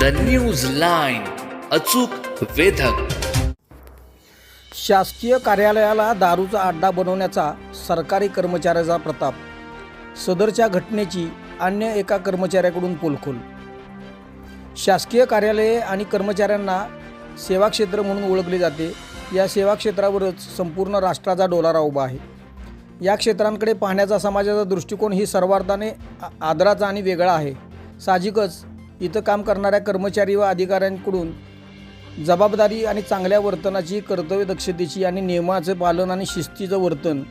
The news line अचूक वेधक. शासकीय कार्यालयाला दारूचा अड्डा बनवण्याचा सरकारी कर्मचाऱ्याचा प्रताप. सदरच्या घटनेची अन्य एका कर्मचाऱ्याकडून पोलखोल. शासकीय कार्यालये आणि कर्मचाऱ्यांना सेवा क्षेत्र म्हणून ओळखले जाते. या सेवा क्षेत्रावरच संपूर्ण राष्ट्राचा डोलारा उभा आहे. या क्षेत्रांकडे पाहण्याचा समाजाचा दृष्टिकोन ही सर्वार्थाने आ- आदराचा आणि वेगळा आहे. साहजिकच इथं काम करणाऱ्या कर्मचारी व अधिकाऱ्यांकडून जबाबदारी आणि चांगल्या वर्तनाची कर्तव्य दक्षतेची आणि नियमाचं पालन आणि शिस्तीचं वर्तन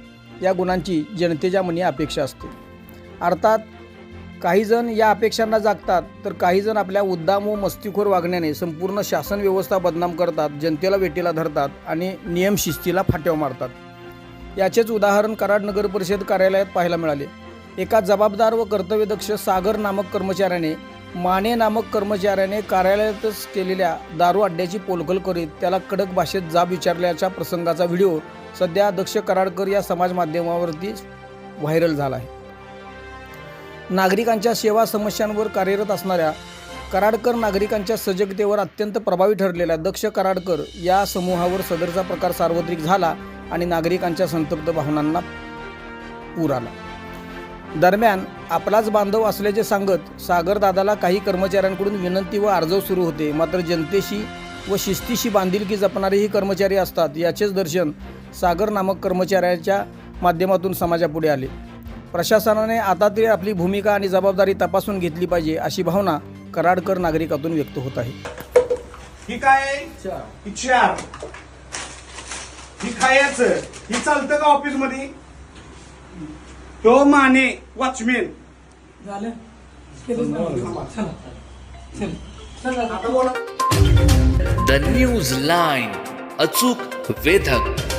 या गुणांची जनतेच्या मनी अपेक्षा असते. अर्थात काही जण या अपेक्षांना जागतात तर काही जण आपल्या उद्दाम व मस्तीखोर वागण्याने संपूर्ण शासन व्यवस्था बदनाम करतात जनतेला वेटीला धरतात आणि नियम शिस्तीला फाट्याव मारतात. याचेच उदाहरण कराड नगर परिषद कार्यालयात पाहायला मिळाले. एका जबाबदार व कर्तव्यदक्ष सागर नामक कर्मचाऱ्याने माने नामक कर्मचाऱ्याने कार्यालयातच केलेल्या दारू अड्ड्याची पोलखोल करीत त्याला कडक भाषेत जाब विचारल्याच्या प्रसंगाचा व्हिडिओ सध्या दक्ष कराडकर या समाज माध्यमावरती व्हायरल झाला आहे. नागरिकांच्या सेवा समस्यांवर कार्यरत असणाऱ्या कराडकर नागरिकांच्या सजगतेवर अत्यंत प्रभावी ठरलेल्या दक्ष कराडकर या समूहावर सदरचा प्रकार सार्वत्रिक झाला आणि नागरिकांच्या संतप्त भावनांना पूर आला. दरम्यान आपलाच बांधव असल्याचे सांगत सागरदादाला काही कर्मचाऱ्यांकडून विनंती व अर्जव सुरू होते. मात्र जनतेशी व शिस्तीशी बांधिलकी जपणारे ही कर्मचारी असतात याचेच दर्शन सागर नामक कर्मचाऱ्याच्या माध्यमातून समाजापुढे आले. प्रशासनाने आता तरी आपली भूमिका आणि जबाबदारी तपासून घेतली पाहिजे अशी भावना कराडकर नागरिकातून व्यक्त होत आहे. ही काय आहे? ही चार ही खायचं ही चालतं का ऑफिस मध्ये तो माने वॉचमॅन झालं केलंच ना. चला चल आता बोला द न्यूज लाईन अचूक वेधक